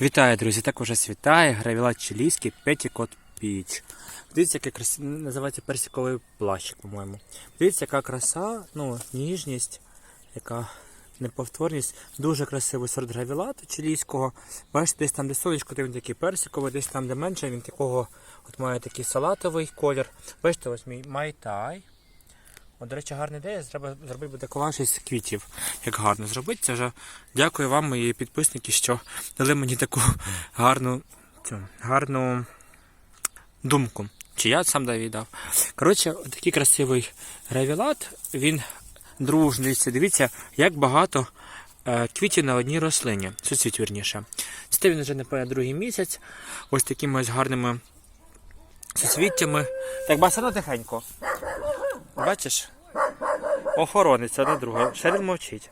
Вітаю, друзі! Так уже світає, гравілат чилійський Петікот Піч. Дивіться, яка краса, називається персиковий плащик, по-моєму. Дивіться, яка краса, ну, ніжність, яка неповторність. Дуже красивий сорт гравілату чилійського. Бачите, десь там, де сонечко, то він такий персиковий, десь там, де менше, він такого от має такий салатовий колір. Бачите, ось мій майтай. От, до речі, гарна ідея. Треба зробити буде колаж із квітів. Як гарно зробити. Це вже дякую вам, мої підписники, що дали мені таку гарну, цю, гарну думку. Чи я сам Давід дав. Коротше, такий красивий гравілат, він дружний. Дивіться, як багато е, квітів на одній рослині. Суцвіт вірніше. Це він вже напевно другий місяць. Ось такими ось гарними суцвіттями. Так, басано тихенько. Бачиш? Охоронець, одна друга. Ще він мовчить.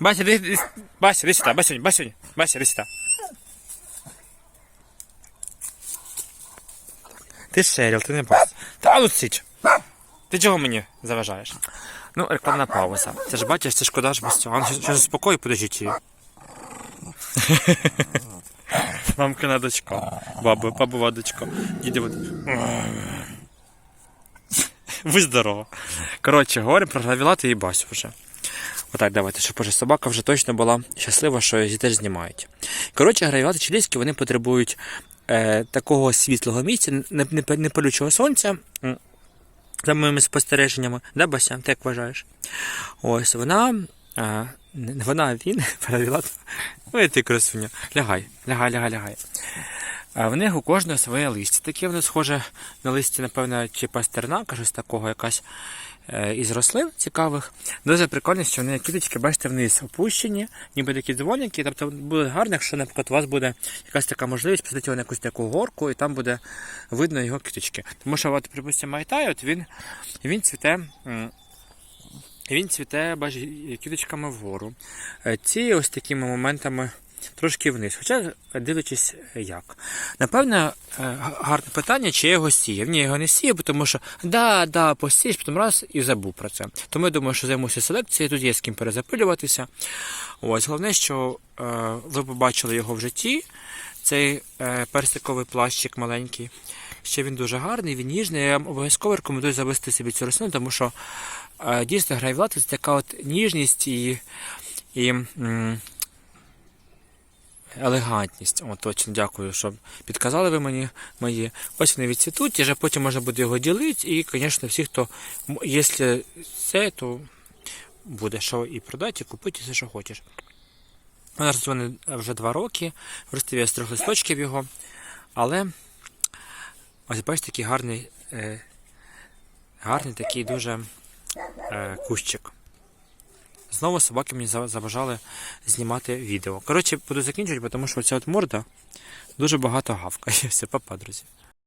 Бася, іди, іди, Бася, іди сюди, Бася, іди сюди. Ти Шеріл, ти не бас. Та ну січ. Ти чого мені заважаєш? Ну, рекламна пауза. Це ж бачиш, це шкода ж без цього. Ну, що заспокою, подождіть її. Мамкина дочка. Баба, бабова дочка. Дідова дочка. Ви здорова. Коротше, говоримо про гравілати і басю вже. Отак, давайте, щоб уже собака вже точно була щаслива, що її теж знімають. Коротше, гравілати чилійські вони потребують е, такого світлого місця, не, не, не палючого сонця. За моїми спостереженнями, да, Бася, ти як вважаєш? Ось вона. Не вона, а він, гравілат. Ой, ти красуня. Лягай, лягай, лягай, лягай. А в них у кожного своє листя. Таке воно схоже на листя, напевно, чи пастернака, щось такого, якась е, із рослин цікавих. Дуже прикольно, що вони квіточки, бачите, вниз опущені, ніби такі дзвоніки. Тобто буде гарно, якщо, наприклад, у вас буде якась така можливість посадити його на якусь таку горку, і там буде видно його квіточки. Тому що, от, припустимо, майтай, от він, він цвіте. він цвіте, бачиш, квіточками вгору. Е, Ці ось такими моментами трошки вниз. Хоча дивлячись як. Напевно, е, гарне питання, чи я його сіяв. Ні, я його не сіяв, тому що да, да, посієш, потім раз і забув про це. Тому я думаю, що займуся селекцією, тут є з ким перезапилюватися. Ось, головне, що е, ви побачили його в житті. Цей е, персиковий плащик маленький. Ще він дуже гарний, він ніжний. Я вам обов'язково рекомендую завести собі цю рослину, тому що е, дійсно грайвлати це така от ніжність і, і елегантність. О, точно, дякую, що підказали ви мені мої. Ось вони відцвітуть, і вже потім можна буде його ділити. І, звісно, всі, хто, якщо це, то буде що і продати, і купити все, що хочеш. У нас вони вже два роки, виростив я з трьох листочків його, але ось бачите, такий гарний, е, гарний такий дуже е, кущик. Знову собаки мені за- забажали знімати відео. Коротше, буду закінчувати, тому що ця от морда дуже багато гавкає. Все, папа, друзі.